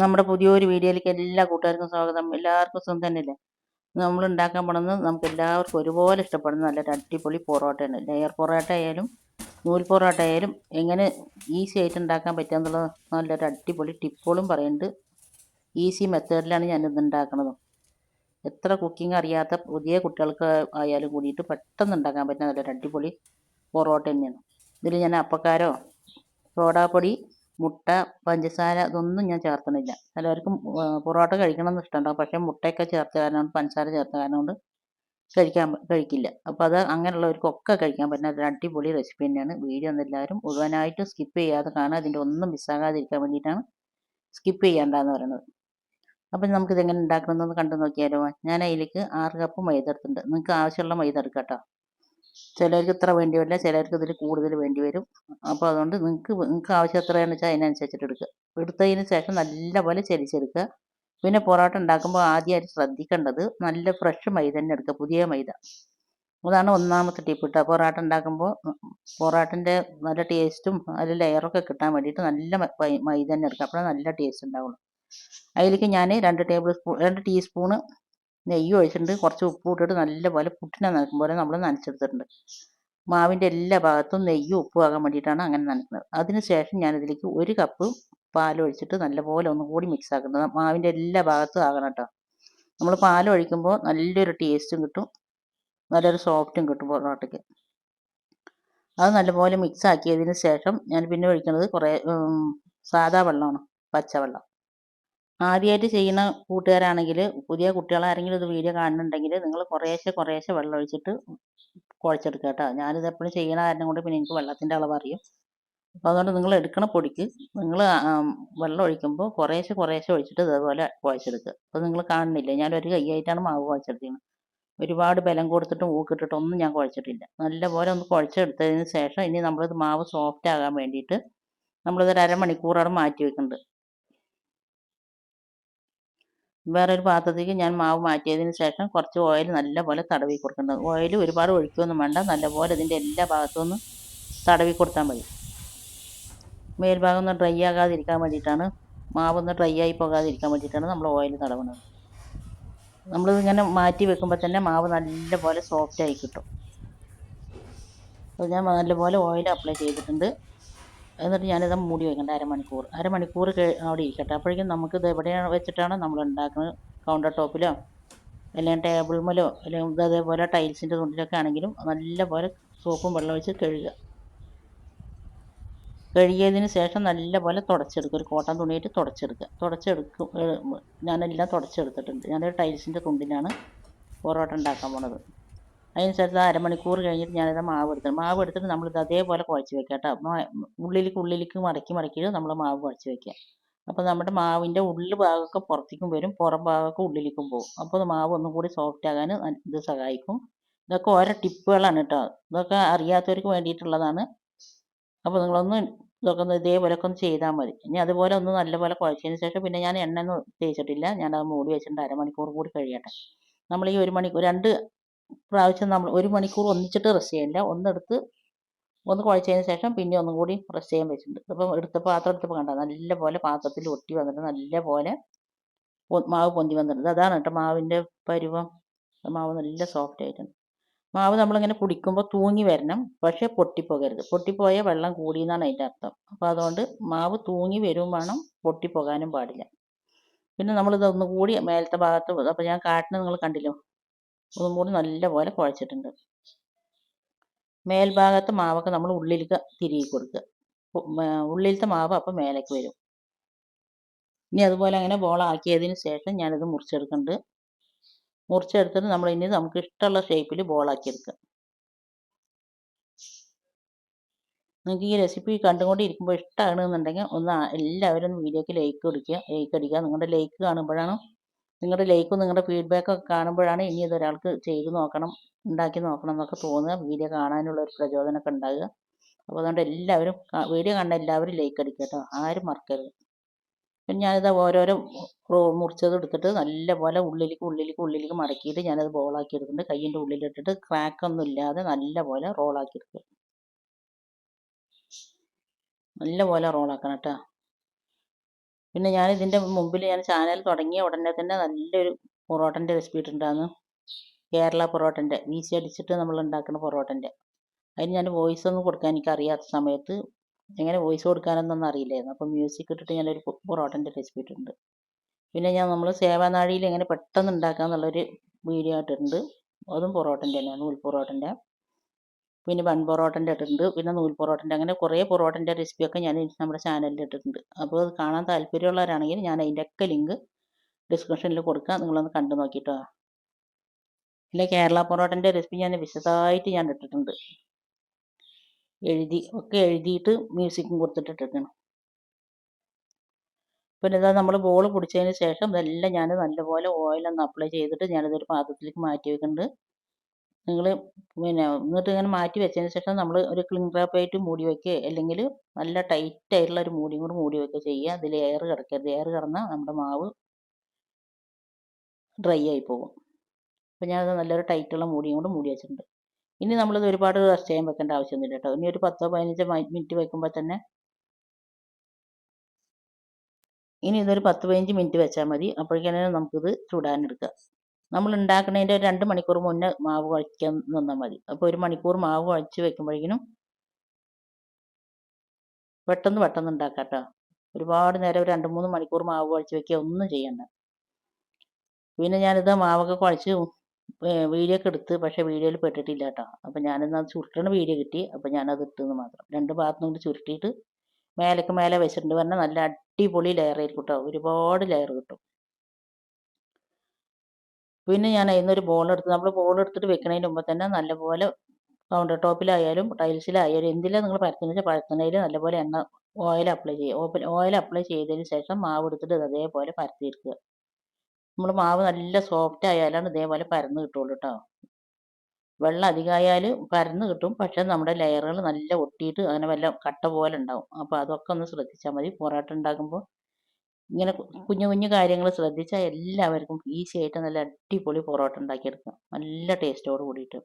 നമ്മുടെ പുതിയൊരു വീഡിയോയിലേക്ക് എല്ലാ കൂട്ടുകാർക്കും സ്വാഗതം. എല്ലാവർക്കും സുഖം തന്നെയല്ലേ? നമ്മൾ ഉണ്ടാക്കാൻ പോണത് നമുക്ക് എല്ലാവർക്കും ഒരുപോലെ ഇഷ്ടപ്പെടുന്ന നല്ലൊരു അടിപൊളി പൊറോട്ടയാണ് ലെയർ പൊറോട്ട ആയാലും നൂൽ പൊറോട്ട ആയാലും എങ്ങനെ ഈസി ആയിട്ട് ഉണ്ടാക്കാൻ പറ്റുക നല്ലൊരു അടിപൊളി ടിപ്പുകളും പറയുന്നുണ്ട്. ഈസി മെത്തേഡിലാണ് ഞാൻ ഞാനിത് ഉണ്ടാക്കുന്നത്. എത്ര കുക്കിംഗ് അറിയാത്ത പുതിയ കുട്ടികൾക്ക് ആയാലും കൂടിയിട്ട് പെട്ടെന്ന് ഉണ്ടാക്കാൻ പറ്റുന്ന നല്ലൊരു അടിപൊളി പൊറോട്ട തന്നെയാണ്. ഇതിൽ ഞാൻ അപ്പക്കാരോ സോഡാപ്പൊടി മുട്ട പഞ്ചസാര ഇതൊന്നും ഞാൻ ചേർത്തണില്ല ചിലവർക്ക് പൊറോട്ട കഴിക്കണം എന്ന് ഇഷ്ടമുണ്ടാവും പക്ഷേ മുട്ടയൊക്കെ ചേർത്ത കാരണം കൊണ്ട് പഞ്ചസാര ചേർത്ത കാരണം കൊണ്ട് കഴിക്കാൻ കഴിക്കില്ല. അപ്പോൾ അത് അങ്ങനെയുള്ളവർക്കൊക്കെ കഴിക്കാൻ പറ്റുന്ന ഒരു അടിപൊളി റെസിപ്പി തന്നെയാണ്. വീഡിയോ എല്ലാവരും മുഴുവനായിട്ട് സ്കിപ്പ് ചെയ്യാതെ കാണാൻ അതിന്റെ ഒന്നും മിസ്സാകാതിരിക്കാൻ വേണ്ടിയിട്ടാണ് സ്കിപ്പ് ചെയ്യേണ്ടതെന്ന് പറയുന്നത്. അപ്പം നമുക്കിതെങ്ങനെ ഉണ്ടാക്കണമെന്നൊന്ന് കണ്ടു നോക്കിയാലോ. ഞാൻ അതിലേക്ക് ആറ് കപ്പ് മൈദ എടുത്തിട്ടുണ്ട്. നിങ്ങൾക്ക് ആവശ്യമുള്ള മൈദ എടുക്കാം കേട്ടോ. ചിലർക്ക് ഇത്ര വേണ്ടി വരില്ല ചിലർക്ക് ഇതിൽ കൂടുതൽ വേണ്ടി വരും അപ്പോൾ അതുകൊണ്ട് നിങ്ങൾക്ക് നിങ്ങൾക്ക് ആവശ്യം എത്രയാണെന്ന് വെച്ചാൽ അതിനനുസരിച്ചിട്ട് എടുക്കുക എടുത്തതിന് ശേഷം നല്ലപോലെ ചരിച്ചെടുക്കുക പിന്നെ പൊറോട്ട ഉണ്ടാക്കുമ്പോൾ ആദ്യമായിട്ട് ശ്രദ്ധിക്കേണ്ടത് നല്ല ഫ്രഷ് മൈദ തന്നെ എടുക്കുക പുതിയ മൈദ. അതാണ് ഒന്നാമത്തെ ടിപ്പ് ഇട്ടുക പൊറോട്ട ഉണ്ടാക്കുമ്പോൾ പൊറോട്ടന്റെ നല്ല ടേസ്റ്റും അതിൽ ലെയറൊക്കെ കിട്ടാൻ വേണ്ടിയിട്ട് നല്ല മൈദ തന്നെ എടുക്കുക അപ്പോഴാണ് നല്ല ടേസ്റ്റ് ഉണ്ടാവുള്ളൂ. അതിലേക്ക് ഞാൻ രണ്ട് ടേബിൾ സ്പൂൺ രണ്ട് ടീസ്പൂണ് നെയ്യ് ഒഴിച്ചിട്ടുണ്ട്. കുറച്ച് ഉപ്പ് ഇട്ടിട്ട് നല്ലപോലെ പുട്ടിനെ നനക്കും പോലെ നമ്മൾ നനച്ചെടുത്തിട്ടുണ്ട്. മാവിന്റെ എല്ലാ ഭാഗത്തും നെയ്യും ഉപ്പും ആകാൻ വേണ്ടിയിട്ടാണ് അങ്ങനെ നനക്കുന്നത്. അതിന് ശേഷം ഞാനിതിലേക്ക് ഒരു കപ്പ് പാൽ ഒഴിച്ചിട്ട് നല്ലപോലെ ഒന്നും കൂടി മിക്സ് ആക്കുന്നത്. മാവിന്റെ എല്ലാ ഭാഗത്തും ആകണം കേട്ടോ. നമ്മൾ പാൽ ഒഴിക്കുമ്പോൾ നല്ലൊരു ടേസ്റ്റും കിട്ടും. നല്ലൊരു സോഫ്റ്റും കിട്ടും പൊറോട്ടയ്ക്ക്. അത് നല്ലപോലെ മിക്സ് ആക്കിയതിന് ശേഷം ഞാൻ പിന്നെ ഒഴിക്കുന്നത് കുറേ സാധാ വെള്ളമാണ്. പച്ചവെള്ളം. ആദ്യമായിട്ട് ചെയ്യുന്ന കൂട്ടുകാരാണെങ്കിൽ പുതിയ കുട്ടികളാരെങ്കിലും ഇത് വീഡിയോ കാണുന്നുണ്ടെങ്കിൽ നിങ്ങൾ കുറേശ്ശെ കുറേശ്ശെ വെള്ളം ഒഴിച്ചിട്ട് കുഴച്ചെടുക്കുക കേട്ടോ. ഞാനിത് എപ്പോഴും ചെയ്യുന്ന കാരണം കൊണ്ട് പിന്നെ എനിക്ക് വെള്ളത്തിന്റെ അളവ് അറിയും. അപ്പോൾ അതുകൊണ്ട് നിങ്ങൾ എടുക്കണ പൊടിക്ക് നിങ്ങൾ വെള്ളം ഒഴിക്കുമ്പോൾ കുറേശ്ശെ കുറേശ്ശെ ഒഴിച്ചിട്ട് ഇതേപോലെ കുഴച്ചെടുക്കുക. അപ്പോൾ നിങ്ങൾ കാണുന്നില്ല? ഞാൻ ഒരു കൈയായിട്ടാണ് മാവ് കുഴച്ചെടുത്തിരുന്നത്. ഒരുപാട് ബലം കൊടുത്തിട്ടും ഊക്കിട്ടിട്ടും ഒന്നും ഞാൻ കുഴച്ചിട്ടില്ല. നല്ലപോലെ ഒന്ന് കുഴച്ചെടുത്തതിന് ശേഷം ഇനി നമ്മളിത് മാവ് സോഫ്റ്റ് ആകാൻ വേണ്ടിയിട്ട് നമ്മളിതൊരു അരമണിക്കൂറോടെ മാറ്റി വെക്കുന്നുണ്ട്. വേറൊരു പാത്രത്തേക്ക് ഞാൻ മാവ് മാറ്റിയതിന് ശേഷം കുറച്ച് ഓയിൽ നല്ലപോലെ തടവി കൊടുക്കേണ്ടത് ഓയിൽ ഒരുപാട് ഒഴിക്കുകയൊന്നും വേണ്ട. നല്ലപോലെ ഇതിന്റെ എല്ലാ ഭാഗത്തുനിന്നും തടവി കൊടുത്താൽ മതി. മേൽഭാഗം ഒന്ന് ഡ്രൈ ആകാതിരിക്കാൻ വേണ്ടിയിട്ടാണ്. മാവ് ഒന്ന് ഡ്രൈ ആയി പോകാതിരിക്കാൻ വേണ്ടിയിട്ടാണ് നമ്മൾ ഓയിൽ തടവുന്നത്. നമ്മളിതിങ്ങനെ മാറ്റി വെക്കുമ്പോൾ തന്നെ മാവ് നല്ലപോലെ സോഫ്റ്റായി കിട്ടും. അപ്പോൾ ഞാൻ നല്ലപോലെ ഓയിൽ അപ്ലൈ ചെയ്തിട്ടുണ്ട്. എന്നിട്ട് ഞാനിത് മൂടി വയ്ക്കണ്ട അരമണിക്കൂർ. അരമണിക്കൂർ അവിടെ ഇരിക്കട്ടെ. അപ്പോഴേക്കും നമുക്കിത് എവിടെയാണ് വെച്ചിട്ടാണ് നമ്മൾ ഉണ്ടാക്കുന്നത്? കൗണ്ടർ ടോപ്പിലോ അല്ലെങ്കിൽ ടേബിൾ മേലോ അല്ലെങ്കിൽ അതേപോലെ ടൈൽസിന്റെ തുണ്ടിലൊക്കെ ആണെങ്കിലും നല്ലപോലെ സോപ്പും വെള്ളം ഒഴിച്ച് കഴുകുക. കഴുകിയതിന് ശേഷം നല്ലപോലെ തുടച്ചെടുക്കുക. ഒരു കോട്ടൺ തുണിയായിട്ട് തുടച്ചെടുക്കുക. തുടച്ചെടുക്കും ഞാനെല്ലാം തുടച്ചെടുത്തിട്ടുണ്ട്. ഞാനൊരു ടൈൽസിന്റെ തുണ്ടിലാണ് പൊറോട്ട ഉണ്ടാക്കാൻ പോണത്. അതിനനുസരിച്ച് അരമണിക്കൂർ കഴിഞ്ഞിട്ട് ഞാനിത് മാവ് എടുത്തിട്ട് മാവ് എടുത്തിട്ട് നമ്മളിത് അതേപോലെ കുഴച്ച് വെക്കുക കേട്ടോ. ഉള്ളിലേക്ക് ഉള്ളിലേക്ക് മടക്കി മടക്കിയിട്ട് നമ്മൾ മാവ് കുഴച്ച് വെക്കുക. അപ്പോൾ നമ്മുടെ മാവിന്റെ ഉള്ളിൽ ഭാഗമൊക്കെ പുറത്തേക്കും വരും പുറം ഭാഗമൊക്കെ ഉള്ളിലേക്കും പോകും. അപ്പോൾ മാവ് ഒന്നും കൂടി സോഫ്റ്റ് ആകാൻ ഇത് സഹായിക്കും. ഇതൊക്കെ ഓരോ ടിപ്പുകളാണ് കേട്ടോ. ഇതൊക്കെ അറിയാത്തവർക്ക് വേണ്ടിയിട്ടുള്ളതാണ്. അപ്പോൾ നിങ്ങളൊന്ന് ഇതൊക്കെ ഒന്ന് ഇതേപോലെയൊക്കെ ഒന്ന് ചെയ്താൽ മതി. ഇനി അതുപോലെ ഒന്ന് നല്ലപോലെ കുഴച്ചതിന് ശേഷം പിന്നെ ഞാൻ എണ്ണ ഒന്നും തേച്ചിട്ടില്ല. ഞാനത് മൂടി വെച്ചിട്ടുണ്ട് അരമണിക്കൂർ കൂടി കഴിയട്ടെ. നമ്മൾ ഈ ഒരു മണിക്കൂർ രണ്ട് പ്രാവശ്യം നമ്മൾ ഒരു മണിക്കൂർ ഒന്നിച്ചിട്ട് റെസ്റ്റ് ചെയ്യില്ല ഒന്നെടുത്ത് ഒന്ന് കുഴച്ചതിന് ശേഷം പിന്നെ ഒന്നും കൂടി റെസ്റ്റ് ചെയ്യാൻ വെച്ചിട്ടുണ്ട്. അപ്പം എടുത്ത പാത്രം എടുത്തപ്പോൾ കണ്ട? നല്ല പോലെ പാത്രത്തിൽ ഒട്ടി വന്നിട്ട് നല്ലപോലെ മാവ് പൊന്തി വന്നിട്ടുണ്ട്. അതാണ് കേട്ടോ മാവിന്റെ പരുവം. മാവ് നല്ല സോഫ്റ്റ് ആയിട്ടുണ്ട്. മാവ് നമ്മളിങ്ങനെ കുടിക്കുമ്പോൾ തൂങ്ങി വരണം പക്ഷേ പൊട്ടിപ്പോകരുത്. പൊട്ടിപ്പോയാൽ വെള്ളം കൂടി എന്നാണ് അതിന്റെ അർത്ഥം. അപ്പോൾ അതുകൊണ്ട് മാവ് തൂങ്ങി വരും വേണം പൊട്ടിപ്പോകാനും പാടില്ല. പിന്നെ നമ്മളിത് ഒന്നുകൂടി മേലത്തെ ഭാഗത്ത് അപ്പോൾ ഞാൻ കാട്ടിന് നിങ്ങൾ കണ്ടില്ലോ? ഒന്നും കൂടി നല്ലപോലെ കുഴച്ചിട്ടുണ്ട്. മേൽഭാഗത്തെ മാവൊക്കെ നമ്മൾ ഉള്ളിലേക്ക് തിരികെ കൊടുക്കുക. ഉള്ളിലത്തെ മാവ് അപ്പം മേലേക്ക് വരും. ഇനി അതുപോലെ അങ്ങനെ ബോളാക്കിയതിന് ശേഷം ഞാനിത് മുറിച്ചെടുക്കുന്നുണ്ട്. മുറിച്ചെടുത്തിട്ട് നമ്മൾ ഇനി നമുക്ക് ഇഷ്ടമുള്ള ഷേപ്പിൽ ബോളാക്കി എടുക്കുക. നിങ്ങൾക്ക് ഈ റെസിപ്പി കണ്ടുകൊണ്ട് ഇരിക്കുമ്പോൾ ഇഷ്ടമാണെന്നുണ്ടെങ്കിൽ ഒന്ന് എല്ലാവരും വീഡിയോക്ക് ലൈക്ക് കൊടുക്കുക. ലൈക്ക് അടിക്കുക. നിങ്ങളുടെ ലൈക്ക് കാണുമ്പോഴാണ് നിങ്ങളുടെ ലൈക്കും നിങ്ങളുടെ ഫീഡ്ബാക്കൊക്കെ കാണുമ്പോഴാണ് ഇനി ഇതൊരാൾക്ക് ചെയ്ത് നോക്കണം ഉണ്ടാക്കി നോക്കണം എന്നൊക്കെ തോന്നുക. വീഡിയോ കാണാനുള്ള ഒരു പ്രചോദനമൊക്കെ ഉണ്ടാകുക. അപ്പോൾ അതുകൊണ്ട് എല്ലാവരും വീഡിയോ കണ്ട എല്ലാവരും ലൈക്ക് അടിക്കുക കേട്ടോ. ആരും മറക്കരുത്. പിന്നെ ഞാനിത് ഓരോരോ മുറിച്ചത് എടുത്തിട്ട് നല്ലപോലെ ഉള്ളിലേക്ക് ഉള്ളിലേക്ക് ഉള്ളിലേക്ക് മടക്കിയിട്ട് ഞാനത് ബോളാക്കി എടുക്കുന്നുണ്ട് കയ്യിന്റെ ഉള്ളിലിട്ടിട്ട് ക്രാക്കൊന്നും ഇല്ലാതെ നല്ലപോലെ റോളാക്കി എടുക്കുക. നല്ലപോലെ റോളാക്കണം കേട്ടോ. പിന്നെ ഞാൻ ഇതിന്റെ മുമ്പിൽ ഞാൻ ചാനൽ തുടങ്ങിയ ഉടനെ തന്നെ നല്ലൊരു പൊറോട്ടന്റെ റെസിപ്പി ഇട്ടിട്ടുണ്ടായിരുന്നു. കേരള പൊറോട്ടന്റെ വീശി അടിച്ചിട്ട് നമ്മൾ ഉണ്ടാക്കുന്ന പൊറോട്ടന്റെ അതിന് ഞാൻ വോയിസ് ഒന്നും കൊടുക്കാൻ എനിക്ക് അറിയാത്ത സമയത്ത് എങ്ങനെ വോയിസ് കൊടുക്കാനൊന്നും അറിയില്ലായിരുന്നു. അപ്പോൾ മ്യൂസിക് ഇട്ടിട്ട് ഞാനൊരു പൊറോട്ടന്റെ റെസിപ്പി ഇട്ടിട്ടുണ്ട്. പിന്നെ ഞാൻ നമ്മൾ സേവാനാഴിയിൽ എങ്ങനെ പെട്ടെന്ന് ഉണ്ടാക്കാമെന്നുള്ളൊരു വീഡിയോ ഇട്ടിട്ടുണ്ട് അതും പൊറോട്ടന്റെ തന്നെയാണ് നൂൽ പൊറോട്ടന്റെ പിന്നെ വൺ പൊറോട്ടന്റെ ഇട്ടിട്ടുണ്ട് പിന്നെ നൂൽ പൊറോട്ടന്റെ അങ്ങനെ കുറേ പൊറോട്ടന്റെ റെസിപ്പിയൊക്കെ ഞാൻ നമ്മുടെ ചാനലിൽ ഇട്ടിട്ടുണ്ട്. അപ്പോൾ അത് കാണാൻ താല്പര്യമുള്ളവരാണെങ്കിൽ ഞാൻ അതിന്റെ ഒക്കെ ലിങ്ക് ഡിസ്ക്രിപ്ഷനിൽ കൊടുക്കാം. നിങ്ങളൊന്ന് കണ്ടു നോക്കിയിട്ടോ പിന്നെ കേരള പൊറോട്ടന്റെ റെസിപ്പി ഞാൻ വിശദമായിട്ട് ഞാൻ ഇട്ടിട്ടുണ്ട്. എഴുതി ഒക്കെ എഴുതിയിട്ട് മ്യൂസിക്കും കൊടുത്തിട്ട് ഇട്ടിട്ടാണ് പിന്നെ ഇതാ നമ്മൾ ബോൾ പൊടിച്ചതിന് ശേഷം ഇതെല്ലാം ഞാൻ നല്ലപോലെ ഓയിലൊന്ന് അപ്ലൈ ചെയ്തിട്ട് ഞാനിതൊരു പാത്രത്തിലേക്ക് മാറ്റി വെക്കുന്നുണ്ട്. നിങ്ങൾ പിന്നെ എന്നിട്ട് ഇങ്ങനെ മാറ്റി വെച്ചതിന് ശേഷം നമ്മൾ ഒരു ക്ലിംഗ് റാപ്പായിട്ട് മൂടി വയ്ക്കുക അല്ലെങ്കിൽ നല്ല ടൈറ്റ് ആയിട്ടുള്ള ഒരു മൂടിയും കൂടി മൂടി വയ്ക്കുക ചെയ്യുക. അതിൽ എയർ കിടക്കരുത്. എയർ കിടന്നാൽ നമ്മുടെ മാവ് ഡ്രൈ ആയി പോകും. അപ്പോൾ ഞാനത് നല്ലൊരു ടൈറ്റുള്ള മൂടിയും കൂടി മൂടി വെച്ചിട്ടുണ്ട്. ഇനി നമ്മളിത് ഒരുപാട് റെസ്റ്റ് ചെയ്യാൻ വെക്കേണ്ട ആവശ്യമൊന്നുമില്ല കേട്ടോ. ഇനി ഒരു പത്തോ പതിനഞ്ചോ മിനിറ്റ് വെക്കുമ്പോൾ തന്നെ ഇനി ഇതൊരു പത്ത് പതിനഞ്ച് മിനിറ്റ് വെച്ചാൽ മതി. അപ്പോഴേക്കാണ് നമുക്കിത് ചുടാനെടുക്കുക നമ്മൾ ഉണ്ടാക്കുന്നതിന്റെ ഒരു രണ്ട് മണിക്കൂർ മുന്നേ മാവ് കുഴക്കാൻ നിന്നാൽ മതി. അപ്പോൾ ഒരു മണിക്കൂർ മാവ് കുഴച്ച് വെക്കുമ്പോഴേക്കിനും പെട്ടെന്ന് പെട്ടെന്ന് ഉണ്ടാക്കാം കേട്ടോ. ഒരുപാട് നേരം ഒരു രണ്ട് മൂന്ന് മണിക്കൂർ മാവ് കുഴച്ച് വെക്കുക ഒന്നും ചെയ്യണ്ട. പിന്നെ ഞാനിത് മാവൊക്കെ കുഴച്ച് വീഡിയോ ഒക്കെ എടുത്ത് പക്ഷേ വീഡിയോയിൽ പെട്ടിട്ടില്ല കേട്ടോ. അപ്പം ഞാനിന്ന് അത് ചുരുട്ടണ വീഡിയോ കിട്ടി. അപ്പം ഞാനത് ഇട്ടെന്ന് മാത്രം. രണ്ട് ഭാഗത്തും കൊണ്ട് ചുരുട്ടിയിട്ട് മേലേക്ക് മേലെ വെച്ചിട്ടുണ്ട് പറഞ്ഞാൽ നല്ല അടിപൊളി ലെയർ ആയിരിക്കും കേട്ടോ. ഒരുപാട് ലെയർ കിട്ടും. പിന്നെ ഞാൻ അതിൽ നിന്നൊരു ബോൾ എടുത്ത് നമ്മൾ ബോൾ എടുത്തിട്ട് വെക്കുന്നതിന് മുമ്പ് തന്നെ നല്ലപോലെ കൗണ്ടർ ടോപ്പിലായാലും ടൈൽസിലായാലും എന്തിലാണ് നിങ്ങൾ പരത്തുന്നത് വെച്ചാൽ പരത്തുന്നതിൽ നല്ലപോലെ എണ്ണ ഓയിൽ അപ്ലൈ ചെയ്യുക ഓയിൽ അപ്ലൈ ചെയ്തതിന് ശേഷം മാവ് എടുത്തിട്ട് അതേപോലെ പരത്തിയെടുക്കുക. നമ്മൾ മാവ് നല്ല സോഫ്റ്റ് ആയാലാണ് ഇതേപോലെ പരന്ന് കിട്ടുള്ളൂ കേട്ടോ വെള്ളം അധികമായാൽ പരന്ന് കിട്ടും പക്ഷെ നമ്മുടെ ലെയറുകൾ നല്ല ഒട്ടിയിട്ട് അങ്ങനെ വല്ല കട്ട പോലെ ഉണ്ടാവും. അപ്പോൾ അതൊക്കെ ഒന്ന് ശ്രദ്ധിച്ചാൽ മതി. പൊറോട്ട ഉണ്ടാക്കുമ്പോൾ ഇങ്ങനെ കുഞ്ഞു കുഞ്ഞു കാര്യങ്ങൾ ശ്രദ്ധിച്ചാൽ എല്ലാവർക്കും ഈസി ആയിട്ട് നല്ല അടിപൊളി പൊറോട്ട ഉണ്ടാക്കിയെടുക്കാം. നല്ല ടേസ്റ്റോട് കൂടിയിട്ട്.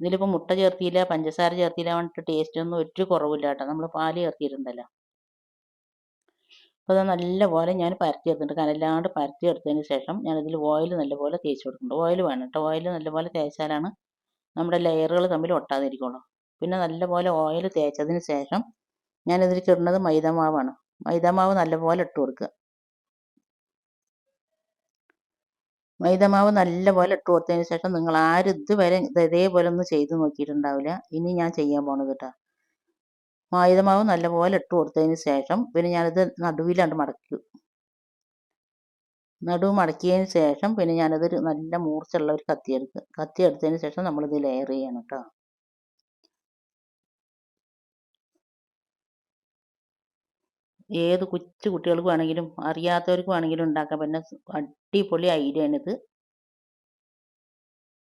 ഇതിലിപ്പോൾ മുട്ട ചേർത്തിയില്ല പഞ്ചസാര ചേർത്തിയില്ല പറഞ്ഞിട്ട് ടേസ്റ്റ് ഒന്നും ഒരു കുറവില്ല കേട്ടോ നമ്മൾ പാൽ ചേർത്തിയിട്ടുണ്ടല്ലോ അപ്പോൾ അത് നല്ലപോലെ ഞാൻ പരത്തി ചേർത്തിട്ടുണ്ട് കനല്ലാണ്ട് പരത്തി ചേർത്തതിന് ശേഷം ഇതിൽ ഓയിൽ നല്ലപോലെ തേച്ച് കൊടുക്കുന്നുണ്ട്. ഓയിൽ വേണം കേട്ടോ. ഓയിൽ നല്ലപോലെ തേച്ചാലാണ് നമ്മുടെ ലെയറുകൾ തമ്മിൽ ഒട്ടാതിരിക്കുള്ളൂ. പിന്നെ നല്ലപോലെ ഓയിൽ തേച്ചതിന് ശേഷം ഞാനിതിൽ കിടുന്നത് മൈദമാവാണ്. മൈദമാവ് നല്ലപോലെ ഇട്ട് കൊടുക്കുക. മൈദമാവ് നല്ലപോലെ ഇട്ട് കൊടുത്തതിന് ശേഷം നിങ്ങൾ ആരും ഇതുവരെ ഇത് ഇതേപോലെ ഒന്ന് ചെയ്ത് നോക്കിയിട്ടുണ്ടാവില്ല. ഇനി ഞാൻ ചെയ്യാൻ പോണത് കേട്ടോ മൈദമാവ് നല്ലപോലെ ഇട്ട് കൊടുത്തതിന് ശേഷം പിന്നെ ഞാനിത് നടുവിലാണ്ട് മടക്കും നടുവ് മടക്കിയതിന് ശേഷം പിന്നെ ഞാനത് ഒരു നല്ല മൂർച്ചയുള്ള ഒരു കത്തി എടുക്കുക കത്തി എടുത്തതിന് ശേഷം നമ്മളിത് ലെയർ ചെയ്യണം കേട്ടോ ഏത് കൊച്ചു കുട്ടികൾക്ക് വേണമെങ്കിലും അറിയാത്തവർക്ക് വേണമെങ്കിലും ഉണ്ടാക്കാൻ പിന്നെ അടിപൊളി ഐഡിയ ആണിത്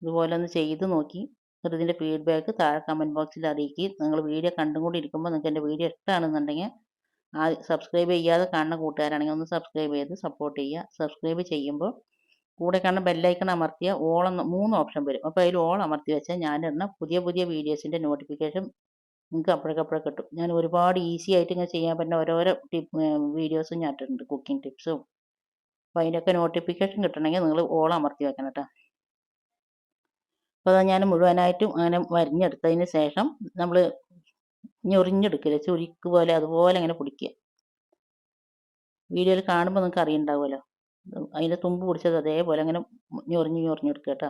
ഇതുപോലെ ഒന്ന് ചെയ്ത് നോക്കി. എന്നിട്ട് ഇതിന്റെ ഫീഡ്ബാക്ക് താഴെ കമന്റ് ബോക്സിൽ അറിയിക്കുക നിങ്ങൾ വീഡിയോ കണ്ടും കൂടി ഇരിക്കുമ്പോൾ നിങ്ങൾക്ക് എന്റെ വീഡിയോ ഇഷ്ടമാണെന്നുണ്ടെങ്കിൽ ആ സബ്സ്ക്രൈബ് ചെയ്യാതെ കാണുന്ന കൂട്ടുകാരാണെങ്കിൽ ഒന്ന് സബ്സ്ക്രൈബ് ചെയ്ത് സപ്പോർട്ട് ചെയ്യുക. സബ്സ്ക്രൈബ് ചെയ്യുമ്പോൾ കൂടെ കാണുന്ന ബെല്ലൈക്കൺ അമർത്തിയ ഓൾ മൂന്ന് ഓപ്ഷൻ വരും. അപ്പോൾ അതിൽ ഓൾ അമർത്തി വെച്ചാൽ ഞാനിടുന്ന പുതിയ പുതിയ വീഡിയോസിന്റെ നോട്ടിഫിക്കേഷൻ നിങ്ങൾക്ക് അപ്പോഴേക്കപ്പോഴേ കിട്ടും. ഞാൻ ഒരുപാട് ഈസി ആയിട്ട് ഇങ്ങനെ ചെയ്യാൻ പറ്റുന്ന ഓരോരോ ടിപ്പ് വീഡിയോസും ഞാൻ ഇട്ടിട്ടുണ്ട്. കുക്കിംഗ് ടിപ്സും അപ്പോൾ അതിന്റെയൊക്കെ നോട്ടിഫിക്കേഷൻ കിട്ടണമെങ്കിൽ നിങ്ങൾ ഓൾ അമർത്തി വെക്കണം കേട്ടോ. അപ്പോൾ ഞാൻ മുഴുവനായിട്ടും അങ്ങനെ വരിഞ്ഞെടുത്തതിന് ശേഷം നമ്മൾ ഞൊറിഞ്ഞെടുക്കില്ല? ചുരുക്ക് പോലെ അതുപോലെ അങ്ങനെ പിടിക്കുക. വീഡിയോയിൽ കാണുമ്പോൾ നിങ്ങൾക്ക് അറിയുണ്ടാവുമല്ലോ അതിന്റെ തുമ്പ് പിടിച്ചത് അതേപോലെ അങ്ങനെ ഞൊറിഞ്ഞ് ഞൊറിഞ്ഞെടുക്കുക കേട്ടോ.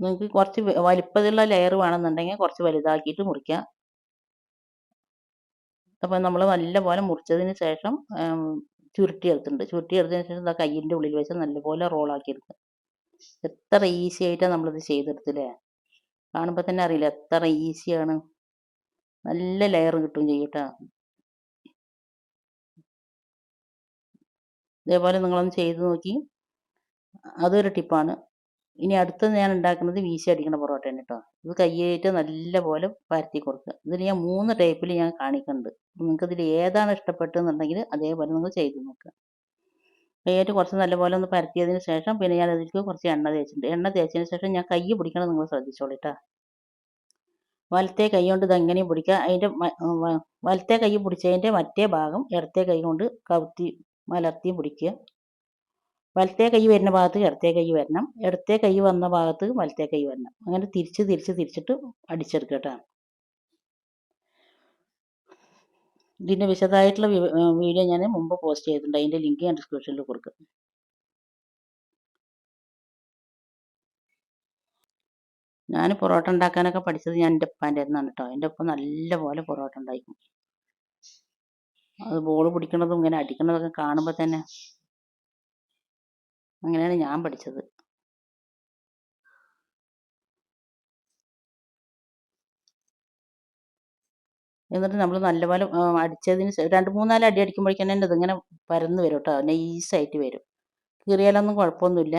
നിങ്ങൾക്ക് കുറച്ച് വലിപ്പത്തിലുള്ള ലെയർ വേണമെന്നുണ്ടെങ്കിൽ കുറച്ച് വലുതാക്കിയിട്ട് മുറിക്കാം. അപ്പോൾ നമ്മൾ നല്ലപോലെ മുറിച്ചതിന് ശേഷം ചുരുട്ടി എടുത്തിട്ടുണ്ട് ചുരുട്ടിയെടുത്തിട്ടുണ്ട്. ചുരുട്ടിയെടുത്തതിന് ശേഷം ഇതാ കയ്യിന്റെ ഉള്ളിൽ വെച്ച് നല്ലപോലെ റോളാക്കി എടുക്കുക എത്ര ഈസി ആയിട്ടാണ് നമ്മളിത് ചെയ്തെടുത്തില്ലേ? കാണുമ്പോൾ തന്നെ അറിയില്ല എത്ര ഈസിയാണ് നല്ല ലെയർ കിട്ടും ചെയ്യട്ടോ. ഇതേപോലെ നിങ്ങളൊന്ന് ചെയ്ത് നോക്കി. അതൊരു ടിപ്പാണ് ഇനി അടുത്തത് ഞാൻ ഉണ്ടാക്കുന്നത് വീശി അടിക്കുന്ന പൊറോട്ടയാണ് കേട്ടോ. ഇത് കയ്യേറ്റ് നല്ലപോലെ പരത്തി കൊടുക്കുക. ഇതിൽ ഞാൻ മൂന്ന് ടൈപ്പിൽ ഞാൻ കാണിക്കുന്നുണ്ട് നിങ്ങൾക്കിതിൽ ഏതാണ് ഇഷ്ടപ്പെട്ടതെന്നുണ്ടെങ്കിൽ അതേപോലെ നിങ്ങൾ ചെയ്ത് നോക്കുക. കയ്യേറ്റ് കുറച്ച് നല്ലപോലെ ഒന്ന് പരത്തിയതിന് ശേഷം പിന്നെ ഞാൻ അതിലേക്ക് കുറച്ച് എണ്ണ തേച്ചിട്ടുണ്ട്. എണ്ണ തേച്ചതിന് ശേഷം ഞാൻ കൈ പിടിക്കണം നിങ്ങൾ ശ്രദ്ധിച്ചോളൂ കേട്ടോ. വലത്തെ കൈ കൊണ്ട് ഇതെങ്ങനെയും പിടിക്കുക. അതിന്റെ വലത്തെ കൈ പിടിച്ചതിന്റെ മറ്റേ ഭാഗം ഇടത്തെ കൈ കൊണ്ട് കവുത്തി മലർത്തി പിടിക്കുക. വലത്തെ കൈ വരുന്ന ഭാഗത്ത് ഇടത്തെ കൈ വരണം. ഇടത്തെ കൈ വന്ന ഭാഗത്ത് വലത്തെ കൈ വരണം. അങ്ങനെ തിരിച്ച് തിരിച്ച് തിരിച്ചിട്ട് അടിച്ചെടുക്കുക കേട്ടോ. ഇതിന്റെ വിശദമായിട്ടുള്ള വീഡിയോ ഞാൻ മുമ്പ് പോസ്റ്റ് ചെയ്തിട്ടുണ്ട്. അതിന്റെ ലിങ്ക് ഞാൻ ഡിസ്ക്രിപ്ഷനിൽ കൊടുക്കും. ഞാൻ പൊറോട്ട ഉണ്ടാക്കാനൊക്കെ പഠിച്ചത് ഞാൻ എന്റെ ഉപ്പാന്റെ നിന്നാണ് കേട്ടോ. എന്റെ ഉപ്പ നല്ല പോലെ പൊറോട്ട ഉണ്ടാക്കും. അത് ബോൾ പിടിക്കണതും ഇങ്ങനെ അടിക്കണതൊക്കെ കാണുമ്പോൾ തന്നെ അങ്ങനെയാണ് ഞാൻ പഠിച്ചത്. എന്നിട്ട് നമ്മൾ നല്ലപോലെ അടിച്ചതിന് രണ്ട് മൂന്നാൽ അടി അടിക്കുമ്പോഴേക്കും തന്നെ ഇതിങ്ങനെ പരന്ന് വരും കേട്ടോ നൈസായിട്ട് വരും. കീറിയാലൊന്നും കുഴപ്പമൊന്നുമില്ല.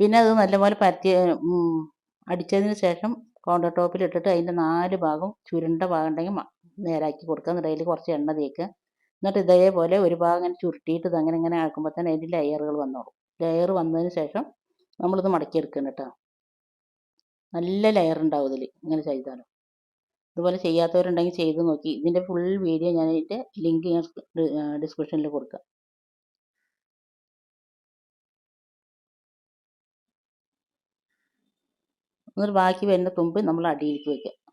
പിന്നെ അത് നല്ലപോലെ പരത്തി അടിച്ചതിന് ശേഷം കൗണ്ടർ ടോപ്പിൽ ഇട്ടിട്ട് അതിന്റെ നാല് ഭാഗം ചുരുണ്ട ഭാഗം ഉണ്ടെങ്കിൽ നേരാക്കി കൊടുക്കുക. എന്നിട്ട് അതിൽ കുറച്ച് എണ്ണ തേക്കുക. എന്നിട്ട് ഇതേപോലെ ഒരു ഭാഗം ഇങ്ങനെ ചുരുട്ടിയിട്ട് ഇത് അങ്ങനെ ഇങ്ങനെ ആക്കുമ്പോൾ തന്നെ അതിന്റെ ലെയറുകൾ വന്നോളും. ലെയർ വന്നതിന് ശേഷം നമ്മളിത് മടക്കിയെടുക്കണം കേട്ടോ. നല്ല ലെയർ ഉണ്ടാവും ഇതിൽ ഇങ്ങനെ ചെയ്താലും. ഇതുപോലെ ചെയ്യാത്തവരുണ്ടെങ്കിൽ ചെയ്ത് നോക്കി. ഇതിന്റെ ഫുൾ വീഡിയോ ഞാൻ ഇതിന്റെ ലിങ്ക് ഞാൻ ഡിസ്ക്രിപ്ഷനിൽ കൊടുക്കാം. എന്നിട്ട് ബാക്കി വരുന്ന തുമ്പ് നമ്മൾ അടിയിലേക്ക് വെക്കുക.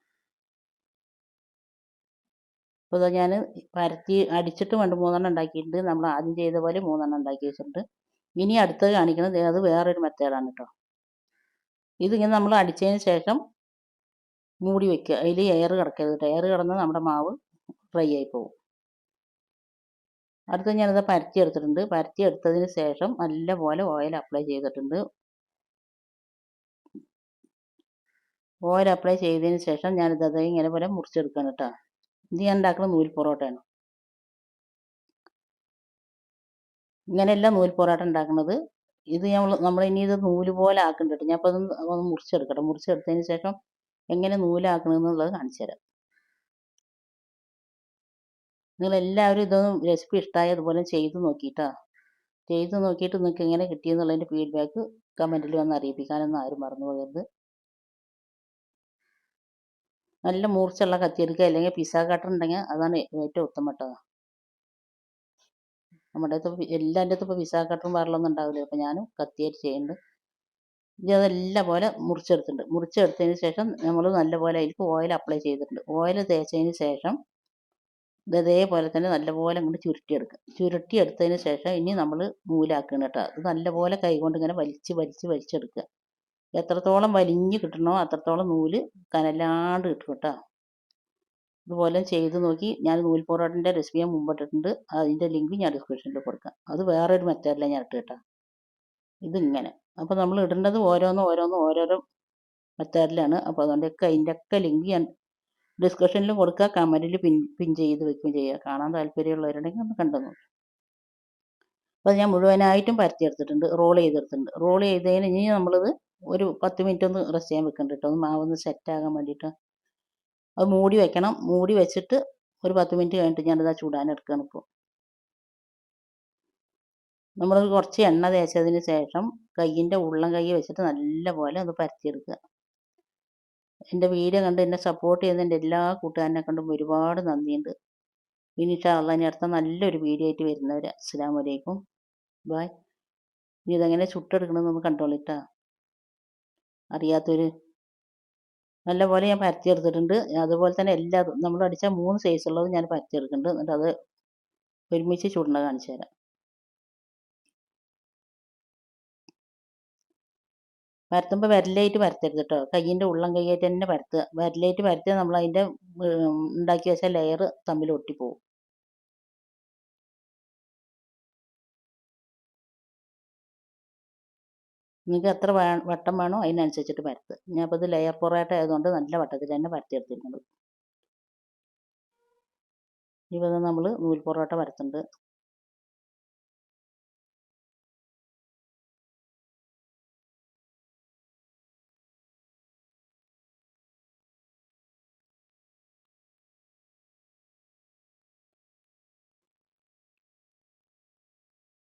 അപ്പോൾ ഇതാ ഞാൻ പരത്തി അടിച്ചിട്ട് രണ്ട് മൂന്നെണ്ണം ഉണ്ടാക്കിയിട്ടുണ്ട്. നമ്മൾ ആദ്യം ചെയ്ത പോലെ മൂന്നെണ്ണം ഉണ്ടാക്കി വെച്ചിട്ടുണ്ട്. ഇനി അടുത്തത് കാണിക്കുന്നത് അത് വേറൊരു മെത്തേഡാണ് കേട്ടോ ഇതിങ്ങനെ നമ്മൾ അടിച്ചതിന് ശേഷം മൂടി വെക്കുക. അതിൽ എയർ കിടക്കരുത് കേട്ടോ എയർ കിടന്ന് നമ്മുടെ മാവ് ഫ്രൈ ആയി പോകും. അടുത്ത ഞാനിത് പരത്തി എടുത്തിട്ടുണ്ട്. പരത്തി എടുത്തതിന് ശേഷം നല്ലപോലെ ഓയിൽ അപ്ലൈ ചെയ്തിട്ടുണ്ട്. ഓയിൽ അപ്ലൈ ചെയ്തതിന് ശേഷം ഞാനിത് അത് ഇങ്ങനെ പോലെ മുറിച്ചെടുക്കണം കേട്ടോ ഞാൻ ഉണ്ടാക്കുന്ന നൂൽ പൊറോട്ടയാണ് ഇങ്ങനെയല്ല നൂൽ പൊറോട്ട ഉണ്ടാക്കുന്നത് ഇത് നമ്മൾ നമ്മൾ ഇനി ഇത് നൂൽ പോലെ ആക്കുന്നുണ്ട് ഞാൻ അപ്പോൾ അത് ഒന്ന് മുറിച്ചെടുക്കട്ടെ. മുറിച്ചെടുത്തതിന് ശേഷം എങ്ങനെ നൂലാക്കണമെന്നുള്ളത് കാണിച്ചു തരാം. നിങ്ങൾ എല്ലാവരും ഇതൊന്നും റെസിപ്പി ഇഷ്ടമായ അതുപോലെ ചെയ്ത് നോക്കിയിട്ടാ ചെയ്ത് നോക്കിയിട്ട് നിങ്ങൾക്ക് എങ്ങനെ കിട്ടിയെന്നുള്ളതിന്റെ ഫീഡ്ബാക്ക് കമന്റിൽ വന്ന് അറിയിപ്പിക്കാനൊന്നും ആരും മറന്നു പോകരുത്. നല്ല മൂർച്ചയുള്ള കത്തി എടുക്കുക അല്ലെങ്കിൽ പിസ കട്ടർ ഉണ്ടെങ്കിൽ അതാണ് ഏറ്റവും ഉത്തമം കേട്ടോ. നമ്മുടെ അടുത്ത് എല്ലാന്റെ അടുത്തും ഇപ്പോൾ പിസ കട്ടറും വേറെയൊന്നും ഉണ്ടാവില്ല. അപ്പോൾ ഞാനും കത്തിയായിട്ട് ചെയ്യുന്നുണ്ട്. ഇനി അതെല്ലാം പോലെ മുറിച്ചെടുത്തിട്ടുണ്ട്. മുറിച്ചെടുത്തതിന് ശേഷം നമ്മൾ നല്ലപോലെ അതിലേക്ക് ഓയിൽ അപ്ലൈ ചെയ്തിട്ടുണ്ട്. ഓയിൽ തേച്ചതിന് ശേഷം ഇത് ഇതേപോലെ തന്നെ നല്ലപോലെ അങ്ങോട്ട് ചുരുട്ടിയെടുക്കുക. ചുരുട്ടിയെടുത്തതിന് ശേഷം ഇനി നമ്മൾ നൂലാക്കണം കേട്ടോ. അത് നല്ലപോലെ കൈകൊണ്ട് ഇങ്ങനെ വലിച്ച് വലിച്ച് വലിച്ചെടുക്കുക. എത്രത്തോളം വലിഞ്ഞ് കിട്ടണോ അത്രത്തോളം നൂൽ കനലാണ്ട് കിട്ടും കേട്ടോ. ഇതുപോലെ ചെയ്ത് നോക്കി. ഞാൻ നൂൽ പൊറോട്ടന്റെ റെസിപ്പി ഞാൻ മുമ്പിട്ടിട്ടുണ്ട് അതിന്റെ ലിങ്ക് ഞാൻ ഡിസ്ക്രിപ്ഷനിൽ കൊടുക്കാം. അത് വേറൊരു മെത്തേഡിലാണ് ഞാൻ ഇട്ട് കേട്ടോ. ഇതിങ്ങനെ. അപ്പോൾ നമ്മൾ ഇടേണ്ടത് ഓരോന്നും ഓരോന്നും ഓരോരോ മെത്തേഡിലാണ് അപ്പോൾ അതുകൊണ്ടൊക്കെ അതിന്റെ ഒക്കെ ലിങ്ക് ഞാൻ ഡിസ്ക്രിപ്ഷനിൽ കൊടുക്കുക കമന്റിൽ പിൻ പിൻ ചെയ്ത് വെക്കുകയും ചെയ്യുക കാണാൻ താല്പര്യമുള്ളവരുണ്ടെങ്കിൽ ഒന്ന് കണ്ടു നോക്കുക അപ്പോൾ ഞാൻ മുഴുവനായിട്ടും പരത്തിയെടുത്തിട്ടുണ്ട്. റോൾ ചെയ്തെടുത്തിട്ടുണ്ട്. റോൾ ചെയ്തതിന് ഇനി നമ്മളിത് ഒരു പത്ത് മിനിറ്റ് ഒന്ന് റെസ്റ്റ് ചെയ്യാൻ വെക്കണ്ട കേട്ടോ ഒന്ന് മാവൊന്ന് സെറ്റാകാൻ വേണ്ടിയിട്ട് അത് മൂടി വെക്കണം. മൂടി വെച്ചിട്ട് ഒരു പത്ത് മിനിറ്റ് കഴിഞ്ഞിട്ട് ഞാനിത് ചൂടാൻ എടുക്കുകയാണ് ഇപ്പോൾ നമ്മൾ കുറച്ച് എണ്ണ തേച്ചതിന് ശേഷം കയ്യിന്റെ ഉള്ളം കൈ വെച്ചിട്ട് നല്ലപോലെ ഒന്ന് പരത്തിയെടുക്കുക. എന്റെ വീഡിയോ കണ്ട് എന്നെ സപ്പോർട്ട് ചെയ്യുന്ന എന്റെ എല്ലാ കൂട്ടുകാരനെ കണ്ടും ഒരുപാട് നന്ദിയുണ്ട്. ഇനി ഇൻഷാല്ലാ ഇനി അടുത്ത നല്ലൊരു വീഡിയോ ആയിട്ട് വരുന്നവരെ. അസ്സാം അലൈക്കും. ബായ് ഇനി ഇതെങ്ങനെ ചുട്ടെടുക്കണമെന്ന് ചുട്ടെടുക്കണമെന്നൊന്ന് കണ്ടോളിട്ടാ. അറിയാത്തൊരു നല്ലപോലെ ഞാൻ പരത്തിയെടുത്തിട്ടുണ്ട്. അതുപോലെ തന്നെ എല്ലാ നമ്മൾ അടിച്ച മൂന്ന് സൈസ് ഉള്ളത് ഞാൻ പരത്തിയെടുക്കുന്നുണ്ട്. എന്നിട്ട് അത് ഒരുമിച്ച് ചുടണ കാണിച്ചു തരാം. പരത്തുമ്പോൾ വിരലായിട്ട് പരത്തരുത് കേട്ടോ കയ്യിന്റെ ഉള്ളം കൈയായിട്ട് തന്നെ പരത്തുക. വിരലായിട്ട് പരത്തിയാൽ നമ്മൾ അതിന്റെ ഉണ്ടാക്കി വെച്ച ലെയർ തമ്മിൽ ഒട്ടിപ്പോവും. നിങ്ങൾക്ക് എത്ര വട്ടം വേണോ അതിനനുസരിച്ചിട്ട് പരത്തുക ഞാൻ അപ്പോൾ ഇത് ലെയർ പൊറോട്ട ആയതുകൊണ്ട് നല്ല വട്ടത്തിൽ തന്നെ പരത്തിയെടുത്തിരിക്കുന്നത് ഇവിടെ നമ്മൾ നൂൽ പൊറോട്ട പരത്തുന്നുണ്ട്.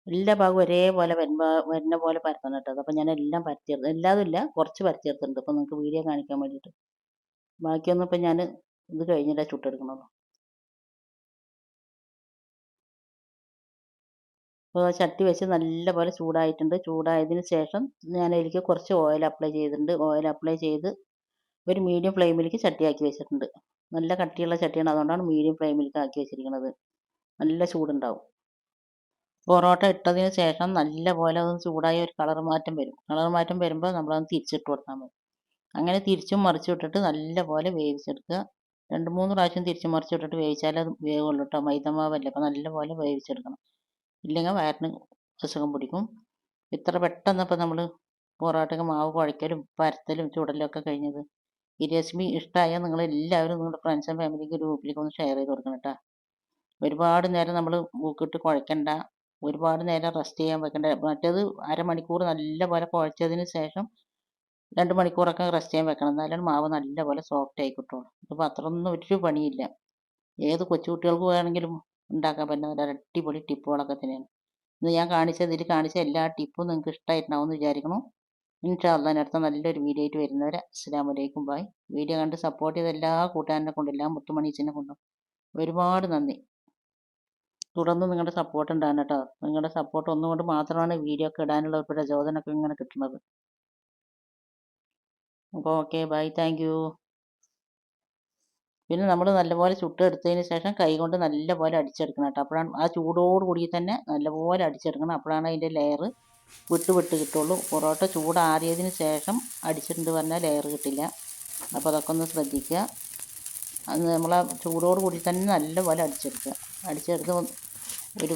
എല്ലാ ഭാഗവും ഒരേപോലെ വരുമ്പോൾ വരുന്ന പോലെ പരത്തണം കേട്ടോ. അപ്പോൾ ഞാൻ എല്ലാം പരത്തിയെടുത്ത് എല്ലാതും ഇല്ല കുറച്ച് പരത്തിയെടുത്തിട്ടുണ്ട്. അപ്പോൾ നിങ്ങൾക്ക് വീഡിയോ കാണിക്കാൻ വേണ്ടിയിട്ട്. ബാക്കിയൊന്നും ഇപ്പം ഞാൻ ഇത് കഴിഞ്ഞിട്ടാ ചുട്ടെടുക്കണുള്ളൂ അപ്പോൾ ചട്ടി വെച്ച് നല്ലപോലെ ചൂടായിട്ടുണ്ട്. ചൂടായതിന് ശേഷം ഞാൻ അതിലേക്ക് കുറച്ച് ഓയിൽ അപ്ലൈ ചെയ്തിട്ടുണ്ട്. ഓയിൽ അപ്ലൈ ചെയ്ത് ഒരു മീഡിയം ഫ്ലെയിമിലേക്ക് ചട്ടിയാക്കി വെച്ചിട്ടുണ്ട്. നല്ല കട്ടിയുള്ള ചട്ടിയാണ്. അതുകൊണ്ടാണ് മീഡിയം ഫ്ലെയിമിലേക്ക് ആക്കി വെച്ചിരിക്കുന്നത് നല്ല ചൂടുണ്ടാവും. പൊറോട്ട ഇട്ടതിന് ശേഷം നല്ലപോലെ അത് ചൂടായി ഒരു കളർ മാറ്റം വരും. കളർ മാറ്റം വരുമ്പോൾ നമ്മളത് തിരിച്ചിട്ട് കൊടുത്താൽ മതി. അങ്ങനെ തിരിച്ചും മറിച്ചും ഇട്ടിട്ട് നല്ലപോലെ വേവിച്ചെടുക്കുക. രണ്ട് മൂന്ന് പ്രാവശ്യം തിരിച്ചും മറിച്ചും ഇട്ടിട്ട് വേവിച്ചാലേ അത് വേവുള്ളൂ കേട്ടോ മൈദമാവല്ലേ? അപ്പോൾ നല്ലപോലെ വേവിച്ചെടുക്കണം. ഇല്ലെങ്കിൽ വയറിന് അസുഖം പിടിക്കും. ഇത്ര പെട്ടെന്ന് ഇപ്പോൾ നമ്മൾ പൊറോട്ടയ്ക്ക് മാവ് കുഴയ്ക്കലും പരത്തലും ചുടലും ഒക്കെ കഴിഞ്ഞത് ഈ റെസിപ്പി ഇഷ്ടമായാൽ നിങ്ങൾ എല്ലാവരും നിങ്ങളുടെ ഫ്രണ്ട്സും ഫാമിലിക്ക് ഗ്രൂപ്പിലേക്ക് ഒന്ന് ഷെയർ ചെയ്ത് കൊടുക്കണം കേട്ടോ ഒരുപാട് നേരം നമ്മൾ മൂക്കിട്ട് കുഴക്കണ്ട ഒരുപാട് നേരം റെസ്റ്റ് ചെയ്യാൻ വെക്കണ്ട. മറ്റേത് അരമണിക്കൂർ നല്ലപോലെ കുഴച്ചതിന് ശേഷം രണ്ട് മണിക്കൂറൊക്കെ റെസ്റ്റ് ചെയ്യാൻ വെക്കണം. എന്നാലാണ് മാവ് നല്ലപോലെ സോഫ്റ്റ് ആയി കിട്ടുള്ളൂ. ഇതിപ്പോൾ അത്രയൊന്നും ഒരു പണിയില്ല. ഏത് കൊച്ചുകുട്ടികൾക്ക് വേണമെങ്കിലും ഉണ്ടാക്കാൻ പറ്റുന്ന ഒരു അടിപൊളി ടിപ്പുകളൊക്കെ തന്നെയാണ്. ഇന്ന് ഞാൻ കാണിച്ച ഇതിൽ കാണിച്ച എല്ലാ ടിപ്പും നിങ്ങൾക്ക് ഇഷ്ടമായിട്ടുണ്ടാവും എന്ന് വിചാരിക്കണം ഇൻഷാല്ല അടുത്ത നല്ലൊരു വീഡിയോ ആയിട്ട് വരുന്നവരെ അസ്സാം വലൈക്കും ബായ് വീഡിയോ കണ്ട് സപ്പോർട്ട് ചെയ്ത എല്ലാ കൂട്ടുകാരനെ കൊണ്ടും എല്ലാ മുത്തുമണീച്ചിനെ കൊണ്ടും ഒരുപാട് നന്ദി. തുടർന്ന് നിങ്ങളുടെ സപ്പോർട്ട് ഉണ്ടാകും കേട്ടോ. നിങ്ങളുടെ സപ്പോർട്ട് ഒന്നുകൊണ്ട് മാത്രമാണ് വീഡിയോ ഒക്കെ ഇടാനുള്ള പ്രചോദനമൊക്കെ ഇങ്ങനെ കിട്ടുന്നത്. അപ്പോൾ ഓക്കെ ബൈ താങ്ക് പിന്നെ നമ്മൾ നല്ലപോലെ ചുട്ടെടുത്തതിന് ശേഷം കൈ കൊണ്ട് നല്ലപോലെ അടിച്ചെടുക്കണം കേട്ടോ. അപ്പോഴാണ് ആ ചൂടോട് കൂടി തന്നെ നല്ലപോലെ അടിച്ചെടുക്കണം. അപ്പോഴാണ് അതിന്റെ ലെയർ വിട്ട് വിട്ട് കിട്ടുള്ളൂ. പൊറോട്ട ചൂടാറിയതിന് ശേഷം അടിച്ചിട്ടുണ്ട് പറഞ്ഞാൽ ലെയർ കിട്ടില്ല. അപ്പോൾ അതൊക്കെ ഒന്ന് ശ്രദ്ധിക്കുക. അത് നമ്മൾ ആ ചൂടോട് കൂടി തന്നെ നല്ലപോലെ അടിച്ചെടുക്കുക. അടിച്ചെടുത്ത് ഒരു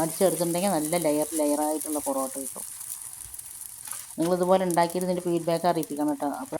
അടിച്ചെടുത്തിട്ടുണ്ടെങ്കിൽ നല്ല ലെയർ ലെയറായിട്ടുള്ള പൊറോട്ട കിട്ടും. നിങ്ങളിതുപോലെ ഉണ്ടാക്കിയിട്ട് ഇതിന്റെ ഫീഡ്ബാക്ക് അറിയിപ്പിക്കണം കേട്ടോ. അപ്പോൾ